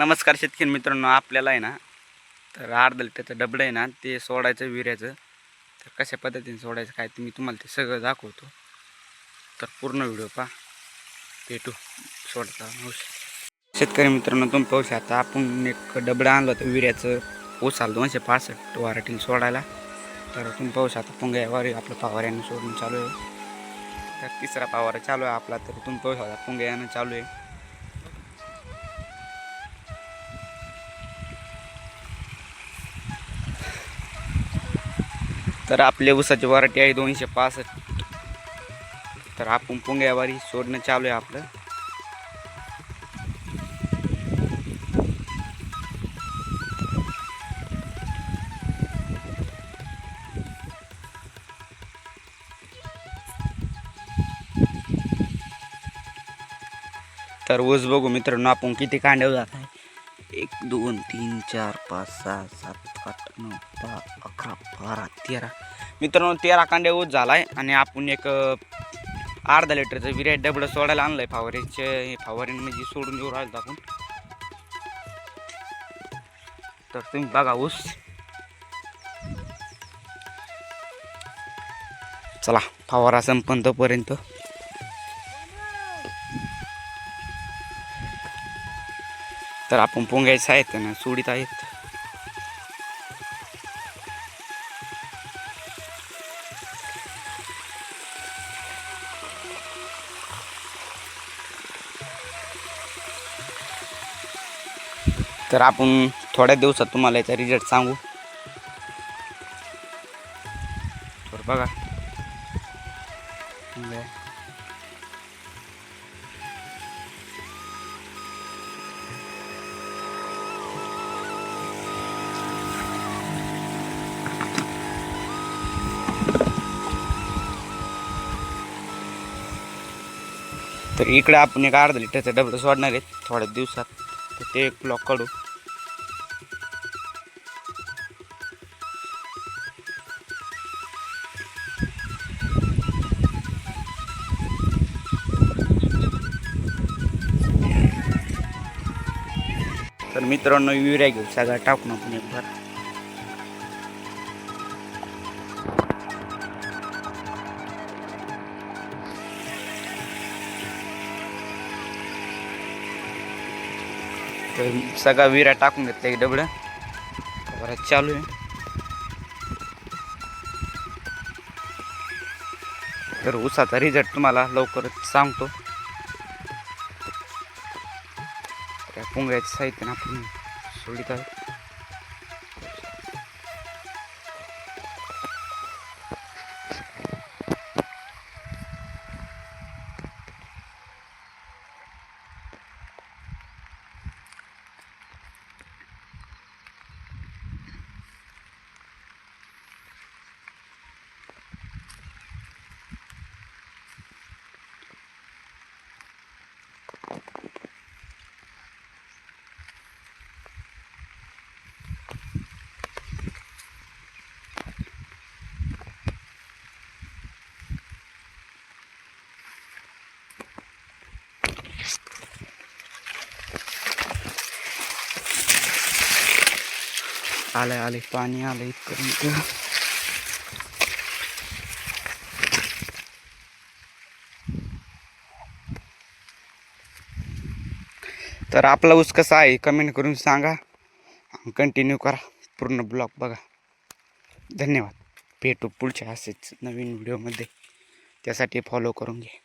नमस्कार शेतकरी मित्रांनो आपल्याला आहे ना तर अर्धा लिटरचं डबडं आहे ना ते सोडायचं विऱ्याचं तर कशा पद्धतीने सोडायचं काय ते मी तुम्हाला ते सगळं दाखवतो. तर पूर्ण व्हिडिओ पा भेटू. सोडता शेतकरी मित्रांनो तुम्ही पाहू शकता आपण एक डबडं आणलं होतं विऱ्याचं आलं दोनशे पासष्ट वाराटील सोडायला. तर तुम्ही पाहू शकता पुंग्यावर आपलं पावाऱ्यानं सोडून चालू आहे. तर तिसरा पावारा चालू आहे आपला तर तुम्ही पाहू शकता पुंग्यानं चालू आहे. तर आपल्या ऊसाची वराठी आहे दोनशे पासष्ट. तर आपण पुंग्यावारी सोडणं चालू आहे आपलं. तर ऊस बघू मित्रांनो आपण किती कांड्यावर जात आहे. एक दोन तीन चार पाच सहा सात आठ नऊ दहा अकरा बारा तेरा. मित्रांनो तेरा कांड्या ऊस झाला आहे आणि आपण एक अर्धा लिटरचं विराट डबडं सोडायला आणलं आहे फावरेचे फावरीने म्हणजे सोडून देऊ राहिलं आपण. तर तुम्ही बघा ऊस. चला फवारा संपन तोपर्यंत. तर आपण पोंगायचं आहेत ना सोडीत आहेत तर आपण थोड्या दिवसात तुम्हाला याचा रिझल्ट सांगू. तर बघा. तर इकडे आपण एक अर्धा लिटरचं डबल सोडणार आहेत थोड्या दिवसात. तर ते एक ब्लॉक काढू. तर मित्रांनो युरिया घेऊ सगळं टाकून आपण एक भर तर सगळा विरा टाकून घेतला एक डबडं. बरं चालू आहे. तर उसाचा रिझल्ट तुम्हाला लवकरच सांगतो. त्या पुंगायचं साहित्य ना आपण सोडित आहोत. आलंय आले पाणी आलं इथपर्यंत तर आपला ऊस कसा आहे. कमेंट करून सांगा. कंटिन्यू करा. पूर्ण ब्लॉग बघा. धन्यवाद. भेटू पुढच्या असेच नवीन व्हिडिओमध्ये त्यासाठी फॉलो करून घे.